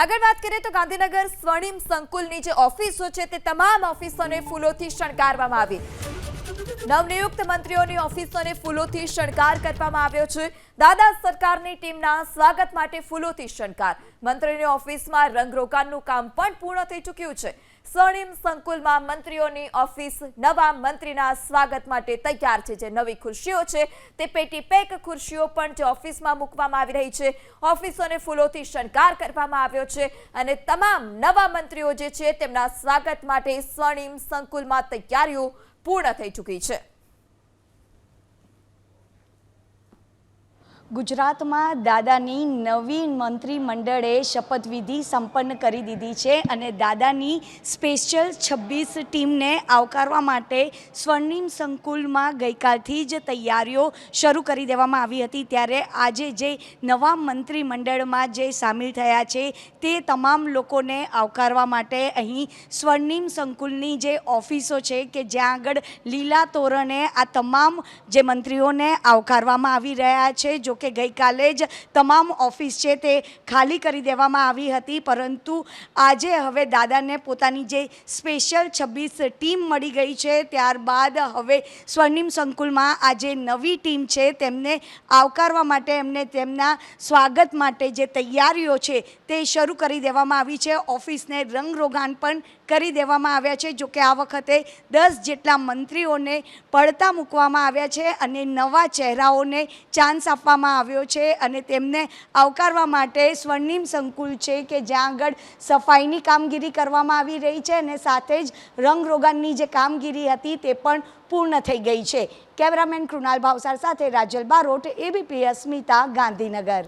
આગળ વાત કરીએ તો ગાંધીનગર સ્વર્ણિમ સંકુલની જે ઓફિસો છે તે તમામ ઓફિસોને ફૂલોથી શણગારવામાં આવી. નવનિયુક્ત મંત્રીઓની ઓફિસોને ફૂલોથી શણગાર કરવામાં આવ્યો છે. દાદા સરકારની ટીમના સ્વાગત માટે ફૂલોથી શણગાર. મંત્રીની ઓફિસમાં રંગરોગાનનું કામ પણ પૂર્ણ થઈ ચૂક્યું છે. સ્વર્ણિમ સંકુલમાં મંત્રીઓની ઓફિસ નવા મંત્રીના સ્વાગત માટે તૈયાર છે, જે નવી ખુરશીઓ છે. તે પેટી પેક ખુરશીઓ પણ જે ઓફિસમાં મૂકવામાં આવી રહી છે. ઓફિસોને ફૂલોથી શણગાર કરવામાં આવ્યો છે અને તમામ નવા મંત્રીઓ જે છે તેમના સ્વાગત માટે સ્વર્ણિમ સંકુલમાં તૈયારીઓ પૂર્ણ થઈ ચૂકી છે. ગુજરાતમાં દાદાની નવી મંત્રીમંડળે શપથવિધિ સંપન્ન કરી દીધી છે અને દાદાની સ્પેશિયલ છવ્વીસ ટીમને આવકારવા માટે સ્વર્ણિમ સંકુલમાં ગઈકાલથી જ તૈયારીઓ શરૂ કરી દેવામાં આવી હતી. ત્યારે આજે જે નવા મંત્રીમંડળમાં જે સામેલ થયા છે તે તમામ લોકોને આવકારવા માટે અહીં સ્વર્ણિમ સંકુલની જે ઓફિસો છે કે જ્યાં આગળ લીલા તોરણે આ તમામ જે મંત્રીઓને આવકારવામાં આવી રહ્યા છે, જો કે ગઈકાલે જ તમામ ઓફિસ છે તે ખાલી કરી દેવામાં આવી હતી, પરંતુ આજે હવે દાદાને પોતાની જે સ્પેશિયલ છવ્વીસ ટીમ મળી ગઈ છે, ત્યારબાદ હવે સ્વર્ણિમ સંકુલમાં આ જે નવી ટીમ છે તેમને આવકારવા માટે એમને તેમના સ્વાગત માટે જે તૈયારીઓ છે તે શરૂ કરી દેવામાં આવી છે. ઓફિસને રંગરોગાન પણ કરી દેવામાં આવ્યા છે જોકે આ વખતે દસ જેટલા મંત્રીઓને પડતા મૂકવામાં આવ્યા છે અને નવા ચહેરાઓને ચાન્સ આપવામાં આવ્યો છે અને તેમને આવકારવા માટે સ્વર્ણિમ સંકુલ છે કે જ્યાં આગળ સફાઈની કામગીરી કરવામાં આવી રહી છે અને સાથે જ રંગરોગાનની જે કામગીરી હતી તે પણ પૂર્ણ થઈ ગઈ છે. કેમેરામેન કૃણાલ ભાવસાર સાથે રાજલ બારોટ એબીપી અસ્મિતા ગાંધીનગર.